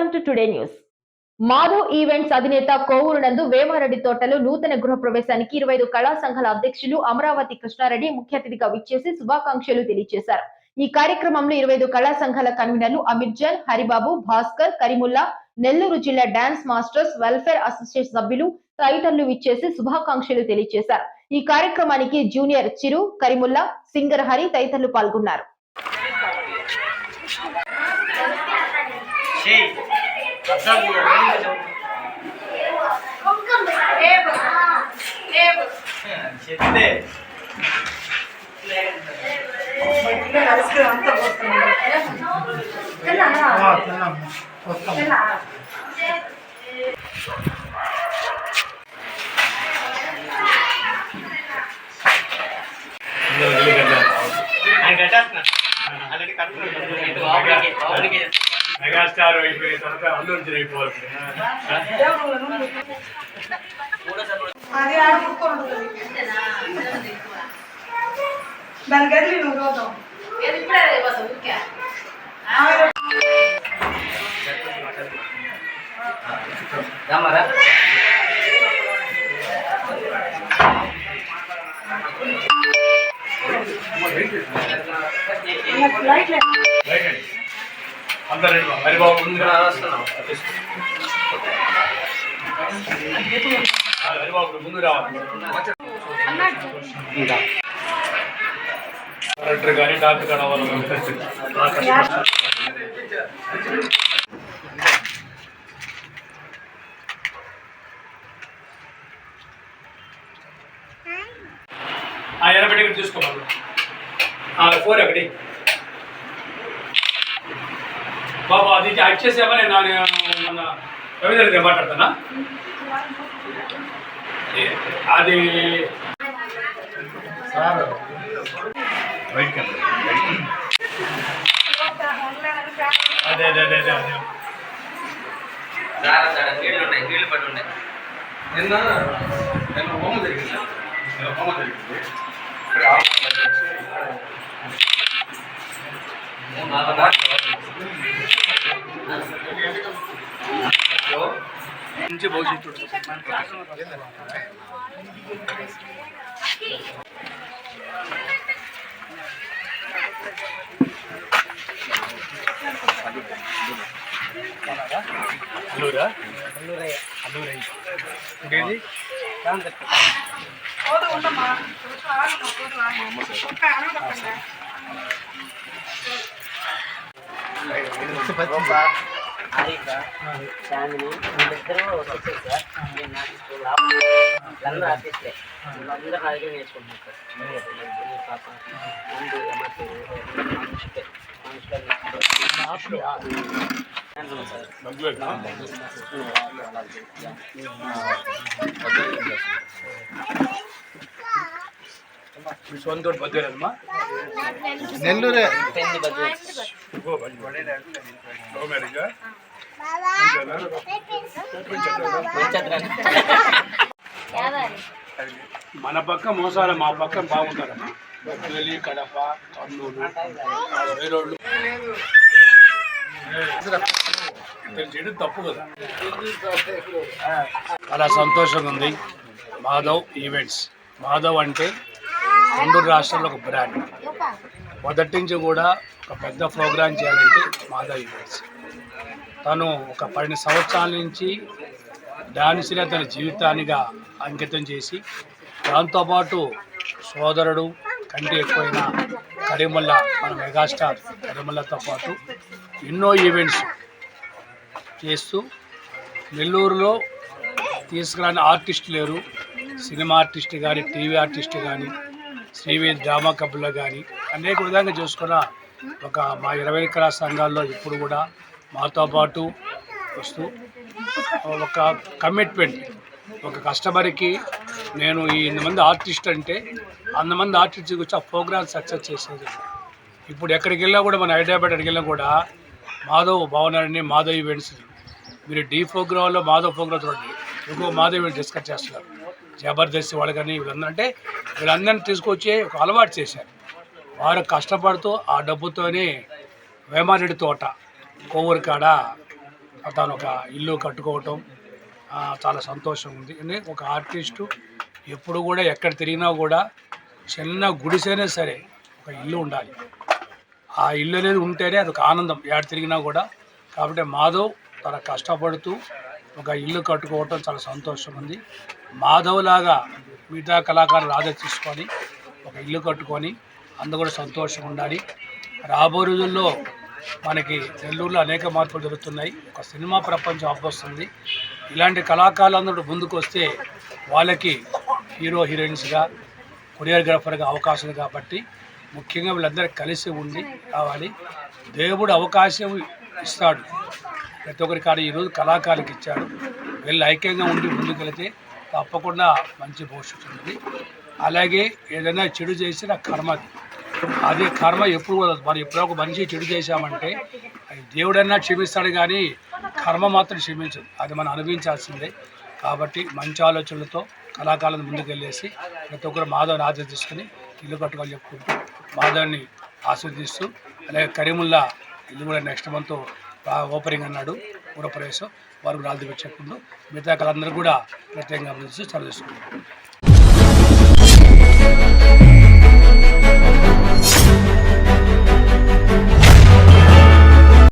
Welcome to today news. Madhav events అధినేత కోవూరు నందు వేమారెడ్డి తోటలో నూతన గృహ ప్రవేశానికి ఇరవై ఐదు కళా సంఘాల అధ్యక్షులు అమరావతి కృష్ణారెడ్డి ముఖ్య అతిథిగా విచ్చేసి శుభాకాంక్షలు తెలియజేశారు ఈ కార్యక్రమంలో ఇరవై ఐదు కళా సంఘాల కన్వీనర్లు అమీర్ జన్ హరిబాబు భాస్కర్ కరిముల్లా నెల్లూరు జిల్లా డాన్స్ మాస్టర్స్ వెల్ఫేర్ అసోసియేట్ సభ్యులు తదితరులు విచ్చేసి శుభాకాంక్షలు తెలియజేశారు ఈ కార్యక్రమానికి జూనియర్ చిరు కరిముల్లా సింగర్ హరి తదితరులు పాల్గొన్నారు. చెప్తే ఆయన కట్టేస్తున్నా ఆల్రెడీ కట్టుకున్నాడు మెగాస్టార్ అయిపోయిన తర్వాత అల్లు అర్జున్ అయిపోవాలి అది ఆడుకుంటుంది దాని గదిలి నువ్వు చూద్దాం రామారా లైట్ అందరు హరిబాబు ముందు వస్తున్నాం హరిబాబు ముందు రావాలి డైరెక్టర్ కానీ డాక్టర్ కానీ అవ్వాలి ఆ ఎనబెట్టి చూసుకోవాలి ఫోన్ ఒకటి బాబా అది యాక్ట్ చేసావా? నేను నా- మన రవీంద్ర మాట్లాడతానా? అది అదే అదే అదే అదే అదే. నిన్న నిన్న హోమ జరిగింది. హోమ జరిగింది. ఇక్కడ మంచి భవిష్యత్తు అల్లూరా అల్లూరై ఇంకేది పోదు ఉండమ్మా హారిక చాందిని వీళ్ళిద్దరూ వచ్చేసారు సార్ నేను నాకు స్కూల్ వీళ్ళందరూ ఆర్టిస్ట్లే వీళ్ళందరూ నా దగ్గర నేర్చుకుంటున్నారు సార్ పాప ముందు ఎమ్మటి మనుషులే మనుషులే సార్ మీ సొంత నెల్లూరే. మన పక్క మోసాలు మా పక్క బాగుంటారమ్మా బొబ్బలి కడప కర్నూలు వేరోళ్ళు ఇద్దరు చేయడం తప్పు కదా. చాలా సంతోషంగా ఉంది. మాధవ్ ఈవెంట్స్ మాధవ్ అంటే రెండు రాష్ట్రాల్లో ఒక బ్రాండ్ మొదటి నుంచి కూడా ఒక పెద్ద ప్రోగ్రాం చేయాలంటే మాధవ్ ఈవెంట్స్ తను ఒక పన్నెండు సంవత్సరాల నుంచి డాన్స్గా తన జీవితానిగా అంకితం చేసి దాంతోపాటు సోదరుడు కంటి ఎక్కువైన కరిమల్ల మన మెగాస్టార్ కరిమల్లతో పాటు ఎన్నో ఈవెంట్స్ చేస్తూ నెల్లూరులో తీసుకురాని ఆర్టిస్ట్ లేరు. సినిమా ఆర్టిస్ట్ కానీ టీవీ ఆర్టిస్ట్ కానీ శ్రీవేద్ డ్రామా క్లబ్లో కానీ అనేక విధంగా చూసుకున్న ఒక మా ఇరవై కళా సంఘాల్లో ఇప్పుడు కూడా మాతో పాటు వస్తూ ఒక కమిట్మెంట్ ఒక కస్టమర్కి నేను ఈ మంది ఆర్టిస్ట్ అంటే అంతమంది ఆర్టిస్ట్ గురించి ఆ ప్రోగ్రామ్ సక్సెస్ చేసేది. ఇప్పుడు ఎక్కడికి వెళ్ళినా కూడా మన హైదరాబాద్ ఎక్కడికి వెళ్ళినా కూడా మాధవ్ భవనాన్ని మాధవ్ ఈవెంట్స్ మీరు డీ ప్రోగ్రాంలో మాధవ్ ప్రోగ్రామ్ చూడండి. ఎక్కువ మాధవ్ ఈవెంట్ డిస్కస్ చేస్తున్నారు. జబర్దస్త్ వాళ్ళు కానీ వీళ్ళందరూ అంటే వీళ్ళందరినీ తీసుకొచ్చి ఒక అలవాటు చేశారు. వారు కష్టపడుతూ ఆ డబ్బుతోనే వేమారెడ్డి తోట కోవూరు కాడ తను ఒక ఇల్లు కట్టుకోవటం చాలా సంతోషం ఉంది. ఒక ఆర్టిస్టు ఎప్పుడు కూడా ఎక్కడ తిరిగినా కూడా చిన్న గుడిసైనా సరే ఒక ఇల్లు ఉండాలి. ఆ ఇల్లు అనేది ఉంటేనే అది ఒక ఆనందం. ఎక్కడ తిరిగినా కూడా. కాబట్టి మాధవ్ తన కష్టపడుతూ ఒక ఇల్లు కట్టుకోవటం చాలా సంతోషం ఉంది. మాధవ్లాగా మిగతా కళాకారులు ఆదా తీసుకొని ఒక ఇల్లు కట్టుకొని అందు కూడా సంతోషం ఉండాలి. రాబో రోజుల్లో మనకి నెల్లూరులో అనేక మార్పులు జరుగుతున్నాయి. ఒక సినిమా ప్రపంచం అబ్బొస్తుంది. ఇలాంటి కళాకారులందరూ ముందుకు వస్తే వాళ్ళకి హీరో హీరోయిన్స్గా కొరియోగ్రాఫర్గా అవకాశం కాబట్టి ముఖ్యంగా వీళ్ళందరూ కలిసి ఉండి కావాలి దేవుడు అవకాశం ఇస్తాడు. ప్రతి ఒక్కరి కాడ ఈరోజు కళాకారులకు ఇచ్చాడు వీళ్ళు ఐక్యంగా ఉండి ముందుకెళితే తప్పకుండా మంచి భవిష్యత్తు ఉంది అలాగే ఏదైనా చెడు చేసిన కర్మ అది. అదే కర్మ ఎప్పుడు మనం ఎప్పుడో ఒక మనిషి చెడు చేశామంటే అది దేవుడన్నా క్షమిస్తాడు కానీ కర్మ మాత్రం క్షమించదు. అది మనం అనుభవించాల్సిందే. కాబట్టి మంచి ఆలోచనలతో కళాకారులను ముందుకెళ్ళేసి ప్రతి ఒక్కరు మాధవ్ని ఆశీర్దిస్తుని ఇల్లు కట్టుకొని చెప్పుకుంటూ మాధవ్ని ఆశీర్దిస్తూ అలాగే కరీముల్లా ఇల్లు కూడా నెక్స్ట్ మంత్ ఓపెనింగ్ అన్నాడు గృహప్రవేశం వారు రాజు చెప్పుకుంటూ మిగతా కళందరూ కూడా ప్రత్యేకంగా అభివృద్ధి చదివిస్తున్నాం